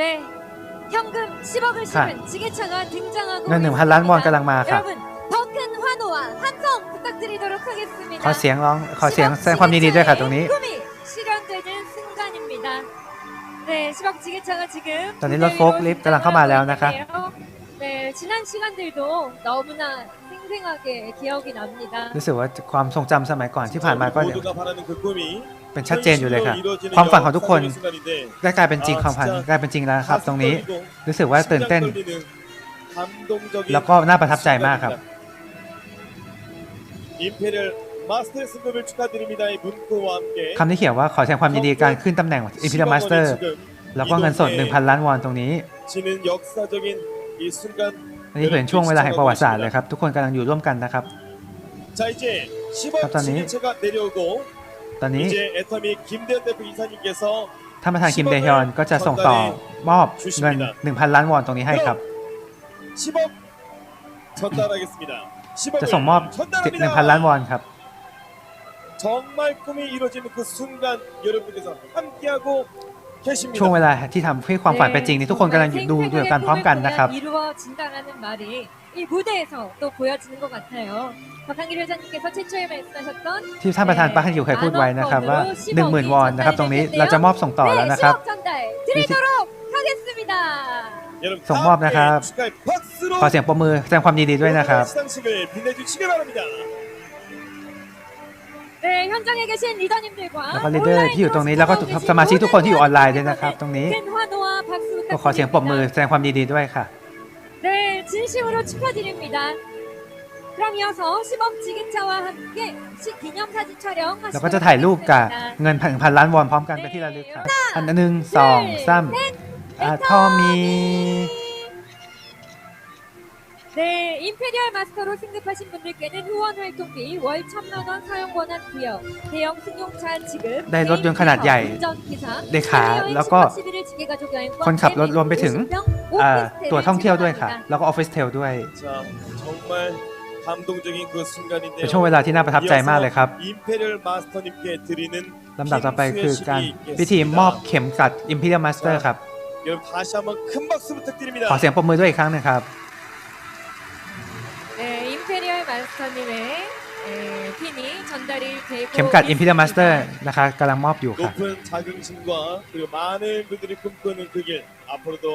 네, 현금 10억을 ค่ะ 실은 지게차가 등장하고 เงินหนึ่งพันล้านวอนกำลังมาค่ะ 여러분 더 큰 환호와 함성 부탁드리도록 하겠습니다. ขอเสียงร้องขอเสียงแสดงความยินดีด้วยค่ะตรงนี้ 꿈이 실현되는 순간입니다. 네, 10억 지게차가 지금 ตอนนี้รถโฟล์คลิฟต์กำลังเข้ามาแล้วนะคะ 네, 지난 시간들도 너무나 생생하게 기억이 납니다. รู้สึกว่าความทรงจำสมัยก่อนที่ผ่านมาก็ 모두가 바라는 그 꿈이 เป็นชัดเจนอยู่เลยค่ะ ความฝันของทุกคนได้กลายเป็นจริงความฝันกลายเป็นจริงแล้วครับ ตรงนี้รู้สึกว่าตื่นเต้น แล้วก็น่าประทับใจมากครับคำที่เขียนว่าขอแสดงความยินดีการขึ้นตำแหน่งอิมพีเรมาสเตอร์แล้วก็เงินสด 1,000 ล้านวอนตรงนี้อันนี้เป็นช่วงเวลาแห่งประวัติศาสตร์เลยครับ ทุกคนกำลังอยู่ร่วมกันนะครับครับตอนนี้ ตอนนี้ท่านประธานคิมเดฮยอนก็จะส่งต่อมอบเงิน 1,000 ล้านวอนตรงนี้ให้ครับ จะส่งมอบ 1,000 ล้านวอนครับ ช่วงเวลาที่ทำให้ความฝันเป็นจริงนี่ทุกคนกำลังดูดูกันพร้อมกันนะครับ 이루어진다라는 말이 이 무대에서 또 보여지는 것 같아요. 박한길 회장님께서 최초에 말씀하셨던 ที่ท่านประธานปาฮันกิวเคยพูดไว้นะครับว่า 10,000 วอนนะครับ ตรงนี้เราจะมอบส่งต่อแล้ว 네, นะครับ 10억 전달 드리도록 하겠습니다. 여러분 다 성모합 함께 나갑. 축하의 박수로 ขอเสียงปรบมือแสดงความยินดีด้วยนะครับ 시상식을 빛내주시기 바랍니다. 네, 현장에 계신 리더님들과 แล้วก็ลีดเดอร์ที่อยู่ตรงนี้แล้วก็สมาชิกทุกคนที่อยู่ออนไลน์ด้วยนะครับ ตรงนี้ 큰 환호와 박수 ก็ขอเสียงปรบมือ 부탁드립니다. แสดงความยินดีด้วยค่ะ 네, 진심으로 축하드립니다. 그럼 이어서 10억 지게차와 함께 시- 기념사진 촬영 แล้วก็จะถ่ายรูปกับเงินพันพันล้านวอนพร้อมกันเป็นที่ระลึกครับอันหนึ่งสองสามอะทอมี 네, 임페리얼 마스터로 승급하신 분들께는 후원 활동비 월 천만 원 사용 권한 부여, 대형 승용차 지급, ได้รถยนต์ขนาดใหญ่ 운전기사, เลขาแล้วก็ 11지계가족 여행권 คนขับรถรวมไปถึง 50명 อ่า 오피스텔을 ตั๋วท่องเที่ยวด้วยค่ะ 지급합니다. แล้วก็ออฟฟิศเทลด้วย 자 정말 감동적인 그 เป็น 순간인데요. ช่วงเวลาที่น่าประทับใจมากเลยครับ 임페리얼 마스터님께 드리는 ลำดับต่อไปคือการพิธีมอบเข็มกลัด Imperial Master ครับ 여러분 다시 한번 큰 박수 부탁드립니다. ขอเสียงปรบมือด้วยอีกครั้งหนึงครับ 임페리얼 마스터님의 에, 핀이 전달이 되고 เข็มกลัด 있습니다. Imperial Master นะคะกำลังมอบอยู่ค่ะ 높은 자긍심과 그리고 많은 분들이 꿈꾸는 그 길 앞으로도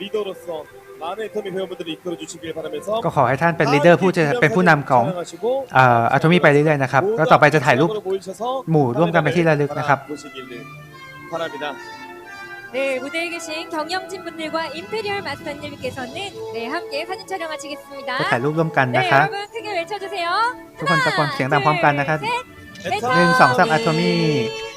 리더로서 많은 애터미 회원분들이 이끌어 주시길 바라면서 ก็ขอให้ท่านเป็นลีดเดอร์ผู้จะเป็นผู้นำของ 촬영하시고 อ่าอะโทมี่ไปเรื่อยๆนะครับ แล้วต่อไปจะถ่ายรูป 모이셔서 หมู่ร่วมกันเป็นที่ระลึกนะครับ 보시기를 바랍니다. 네, 무대에 계신 경영진 분들과 임페리얼 마스터님께서는 네, 함께 사진 촬영하시겠습니다. จะถ่ายรูปร่วมกัน 네, นะคะ 여러분 크게 외쳐주세요. ทุกคนตะโกนเสียงดังพร้อมกันนะครับ 셋, หนึ่งสองสามอะโทมี่ 네,